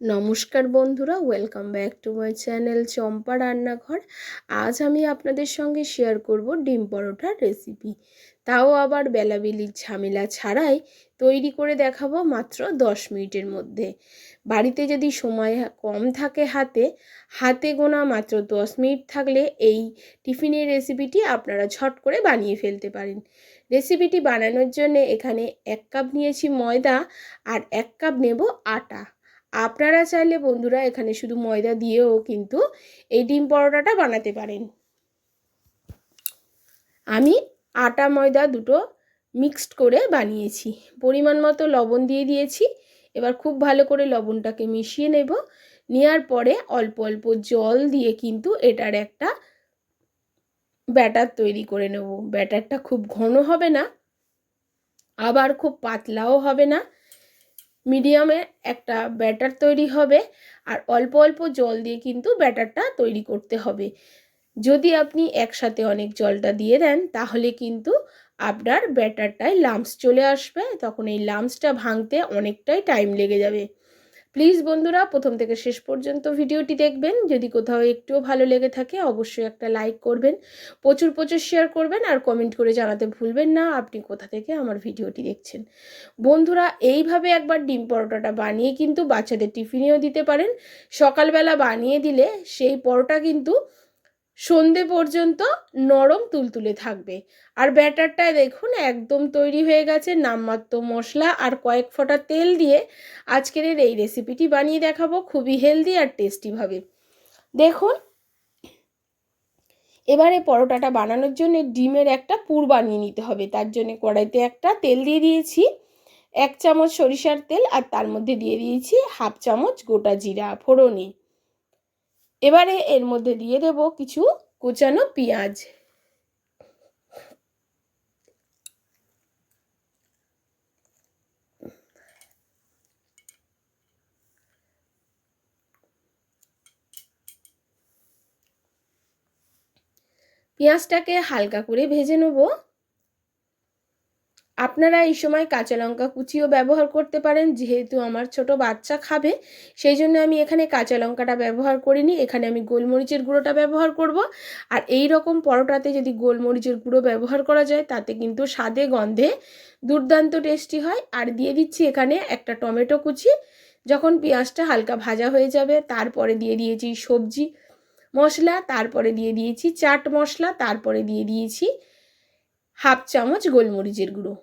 নমস্কার বন্ধুরা welcome back to my channel Champa রান্নাঘর। আজ আমি আপনাদের সঙ্গে শেয়ার করব ডিম পরোটার রেসিপি তাও আবার বেলাবেলির ঝামেলা ছাড়াই তৈরি করে দেখাবো মাত্র দশ মিনিটের মধ্যে। বাড়িতে যদি সময় কম থাকে হাতে হাতে গোনা মাত্র দশ মিনিট থাকলে এই টিফিনের রেসিপিটি আপনারা ঝট করে বানিয়ে ফেলতে পারেন। রেসিপিটি বানানোর জন্য এখানে এক কাপ নিয়েছি ময়দা আর এক কাপ নেব আটা। আপনারা চাইলে বন্ধুরা এখানে শুধু ময়দা দিয়েও কিন্তু এই ডিম পরোটাটা বানাতে পারেন। আমি আটা, ময়দা দুটো মিক্সড করে বানিয়েছি। পরিমাণ মতো লবণ দিয়ে দিয়েছি। এবার খুব ভালো করে লবণটাকে মিশিয়ে নেব। নেওয়ার পরে অল্প অল্প জল দিয়ে কিন্তু এটার একটা ব্যাটার তৈরি করে নেব। ব্যাটারটা খুব ঘন হবে না, আবার খুব পাতলাও হবে না। মিডিয়ামে একটা ব্যাটার তৈরি হবে আর অল্প অল্প জল দিয়ে কিন্তু ব্যাটারটা তৈরি করতে হবে। যদি আপনি একসাথে অনেক জলটা দিয়ে দেন, তাহলে কিন্তু আপনার ব্যাটারটায় লাম্পস চলে আসবে, তখন এই লাম্পসটা ভাঙতে অনেকটাই টাইম লেগে যাবে। প্লিজ বন্ধুরা, প্রথম থেকে শেষ পর্যন্ত ভিডিওটি দেখবেন। যদি কোথাও একটুও ভালো লেগে থাকে, অবশ্যই একটা লাইক করবেন, প্রচুর প্রচুর শেয়ার করবেন আর কমেন্ট করে জানাতে ভুলবেন না, আপনি কোথা থেকে আমার ভিডিওটি দেখছেন। বন্ধুরা, এইভাবে একবার ডিম পরোটাটা বানিয়ে কিন্তু বাচ্চাদের টিফিনেও দিতে পারেন। সকালবেলা বানিয়ে দিলে সেই পরোটা কিন্তু সন্ধে পর্যন্ত নরম তুলতুলে থাকবে। আর ব্যাটারটায় দেখুন, একদম তৈরি হয়ে গেছে নামমাত্র মশলা আর কয়েক ফোঁটা তেল দিয়ে আজকের এই রেসিপিটি বানিয়ে দেখাবো খুবই হেলদি আর টেস্টিভাবে দেখুন, এবারে পরোটাটা বানানোর জন্য ডিমের একটা পুর বানিয়ে নিতে হবে। তার জন্য কড়াইতে একটা তেল দিয়ে দিয়েছি, এক চামচ সরিষার তেল আর তার মধ্যে দিয়ে দিয়েছি হাফ চামচ গোটা জিরা ফোড়নি। এবারে এর মধ্যে দিয়ে দেব কিছু কুচানো পেঁয়াজ। পেঁয়াজটাকে হালকা করে ভেজে নেব। আপনারা এই সময় কাঁচা লঙ্কা কুচিও ব্যবহার করতে পারেন, যেহেতু আমার ছোট বাচ্চা খাবে, সেই জন্য আমি এখানে কাঁচা লঙ্কাটা ব্যবহার করিনি, এখানে আমি গোলমরিচের গুঁড়োটা ব্যবহার করব। আর এই রকম পরোটাতে যদি গোলমরিচের গুঁড়ো ব্যবহার করা যায়, তাতে কিন্তু স্বাদে গন্ধে দুর্দান্ত টেস্টি হয়। আর দিয়ে দিচ্ছি এখানে একটা টমেটো কুচি, যখন পেঁয়াজটা হালকা ভাজা হয়ে যাবে, তারপরে দিয়ে দিয়েছি সবজি মশলা, তারপরে দিয়ে দিয়েছি চাট মশলা, তারপরে দিয়ে দিয়েছি হাফ চামচ গোলমরিচের গুঁড়ো।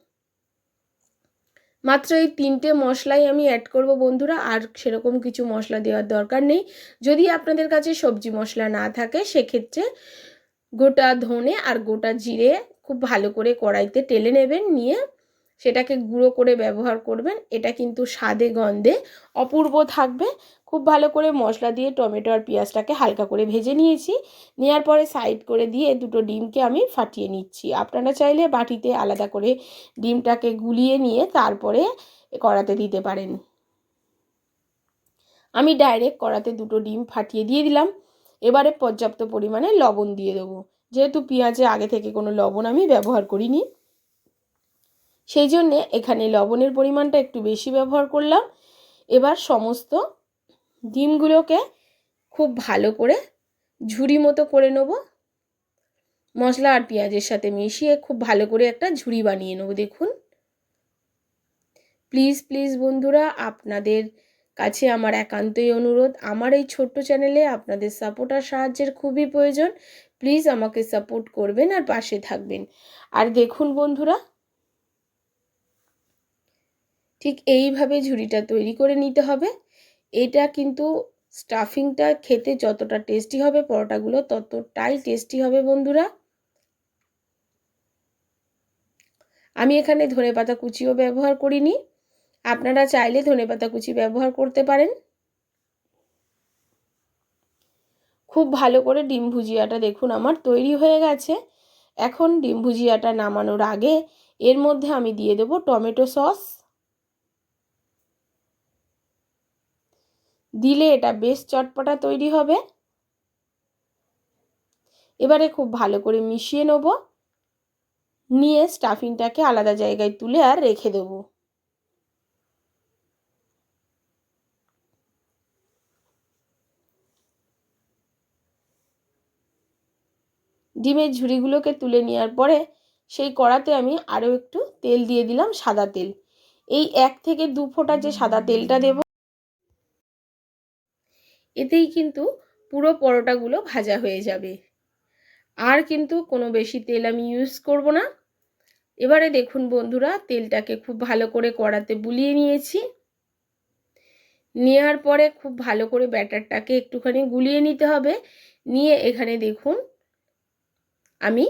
মাত্র এই তিনটে মশলাই আমি অ্যাড করব বন্ধুরা, আর সেরকম কিছু মশলা দেওয়ার দরকার নেই। যদি আপনাদের কাছে সবজি মশলা না থাকে, সেক্ষেত্রে গোটা ধনে আর গোটা জিরে খুব ভালো করে কড়াইতে টেলে নেবেন, নিয়ে সেটাকে গুঁড়ো করে ব্যবহার করবেন। এটা কিন্তু স্বাদে গন্ধে অপূর্ব থাকবে। খুব ভালো করে মশলা দিয়ে টমেটো আর পেঁয়াজটাকে হালকা করে ভেজে নিয়েছি। নেওয়ার পরে সাইড করে দিয়ে দুটো ডিমকে আমি ফাটিয়ে নিচ্ছি। আপনারা চাইলে বাটিতে আলাদা করে ডিমটাকে গুলিয়ে নিয়ে তারপরে কড়াতে দিতে পারেন। আমি ডাইরেক্ট কড়াতে দুটো ডিম ফাটিয়ে দিয়ে দিলাম। এবারে পর্যাপ্ত পরিমাণে লবণ দিয়ে দেবো। যেহেতু পেঁয়াজে আগে থেকে কোনো লবণ আমি ব্যবহার করিনি। সেই জন্যে এখানে লবণের পরিমাণটা একটু বেশি ব্যবহার করলাম। এবার সমস্ত ডিমগুলোকে খুব ভালো করে ঝুড়ি মতো করে নেব। মশলা আর পেঁয়াজের সাথে মিশিয়ে খুব ভালো করে একটা ঝুড়ি বানিয়ে নেব, দেখুন। প্লিজ প্লিজ বন্ধুরা, আপনাদের কাছে আমার একান্তই অনুরোধ। আমার এই ছোট্ট চ্যানেলে আপনাদের সাপোর্ট আর সাহায্যের খুবই প্রয়োজন। প্লিজ আমাকে সাপোর্ট করবেন আর পাশে থাকবেন। আর দেখুন বন্ধুরা ঠিক এইভাবে ঝুড়িটা তৈরি করে নিতে হবে। এটা কিন্তু স্টাফিংটা খেতে যতটা টেস্টি হবে, পরোটাগুলো ততটাই টেস্টি হবে, বন্ধুরা। আমি এখানে ধনে পাতা কুচিও ব্যবহার করিনি। আপনারা চাইলে ধনে পাতা কুচি ব্যবহার করতে পারেন। খুব ভালো করে ডিম ভুজিয়াটা দেখুন, আমার তৈরি হয়ে গেছে। এখন ডিম ভুজিয়াটা নামানোর আগে এর মধ্যে আমি দিয়ে দেবো টমেটো সস। দিলে এটা বেশ চটপটা তৈরি হবে। এবারে খুব ভালো করে মিশিয়ে নেব। নিয়ে স্টাফিংটাকে আলাদা জায়গায় তুলে আর রেখে দেবো। ডিমের ঝুড়িগুলোকে তুলে নেওয়ার পরে সেই কড়াতে আমি আরও একটু তেল দিয়ে দিলাম সাদা তেল। এই এক থেকে দু ফোঁটা যে সাদা তেলটা দেব এতেই কিন্তু পুরো পরোটাগুলো ভাজা হয়ে যাবে। আর কিন্তু কোনো বেশি তেল আমি ইউজ করব না। এবারে দেখুন বন্ধুরা, তেলটাকে খুব ভালো করে কড়াতে বুলিয়ে নিয়েছি। নেওয়ার পরে খুব ভালো করে ব্যাটারটাকে একটুখানি গুলিয়ে নিতে হবে। নিয়ে এখানে দেখুন, আমি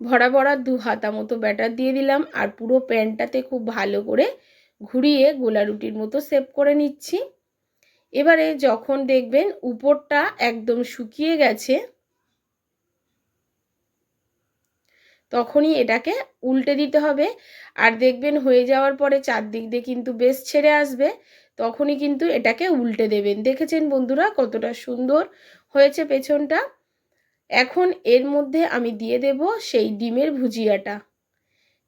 ভরা ভরা দু হাতা মতো ব্যাটার দিয়ে দিলাম আর পুরো প্যানটাতে খুব ভালো করে ঘুরিয়ে গোলা রুটির মতো সেভ করে নিচ্ছি। এবারে যখন দেখবেন উপরটা একদম শুকিয়ে গেছে, তখনই এটাকে উল্টে দিতে হবে। আর দেখবেন হয়ে যাওয়ার পরে চারদিক দিয়ে কিন্তু বেশ ছেড়ে আসবে, তখনই কিন্তু এটাকে উল্টে দেবেন। দেখেছেন বন্ধুরা কতটা সুন্দর হয়েছে পেছনটা? এখন এর মধ্যে আমি দিয়ে দেব সেই ডিমের ভুজিয়াটা।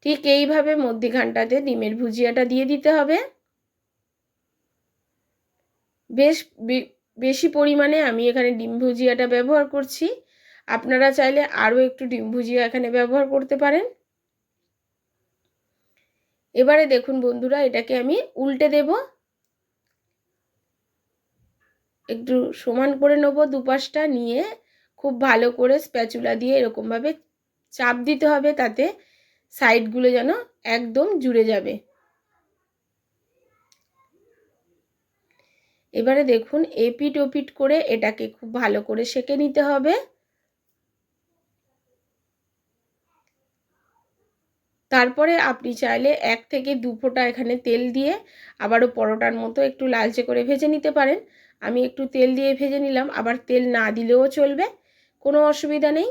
ঠিক এইভাবে মধ্যিখানটাতে ডিমের ভুজিয়াটা দিয়ে দিতে হবে। বেশ বেশি পরিমাণে আমি এখানে ডিম ভুজিয়াটা ব্যবহার করছি। আপনারা চাইলে আরও একটু ডিম ভুজিয়া এখানে ব্যবহার করতে পারেন। এবারে দেখুন বন্ধুরা, এটাকে আমি উল্টে দেব। একটু সমান করে নেব দুপাশটা, নিয়ে খুব ভালো করে স্প্যাচুলা দিয়ে এরকমভাবে চাপ দিতে হবে, তাতে সাইডগুলো যেন একদম জুড়ে যাবে। এবারে দেখুন এপিট ওপিট করে এটাকে খুব ভালো করে সেকে নিতে হবে। তারপরে আপনি চাইলে এক থেকে দু ফোঁটা এখানে তেল দিয়ে আবারও পরোটার মতো একটু লালচে করে ভেজে নিতে পারেন। আমি একটু তেল দিয়ে ভেজে নিলাম, আবার তেল না দিলেও চলবে, কোনো অসুবিধা নেই।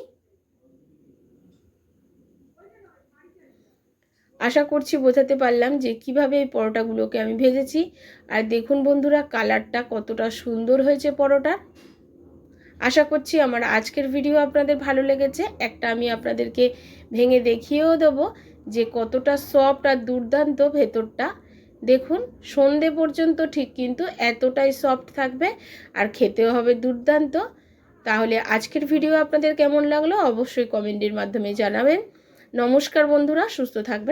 আশা করছি বোঝাতে পারলাম যে কীভাবে এই পরোটাগুলোকে আমি ভেজেছি। আর দেখুন বন্ধুরা, কালারটা কতটা সুন্দর হয়েছে পরোটার। আশা করছি আমার আজকের ভিডিও আপনাদের ভালো লেগেছে। একটা আমি আপনাদেরকে ভেঙে দেখিয়েও দেবো যে কতটা সফট আর দুর্দান্ত ভেতরটা। দেখুন, সন্ধে পর্যন্ত ঠিক কিন্তু এতটাই সফট থাকবে আর খেতেও হবে দুর্দান্ত। তাহলে আজকের ভিডিও আপনাদের কেমন লাগল অবশ্যই কমেন্টের মাধ্যমে জানাবেন। নমস্কার বন্ধুরা, সুস্থ থাকবেন।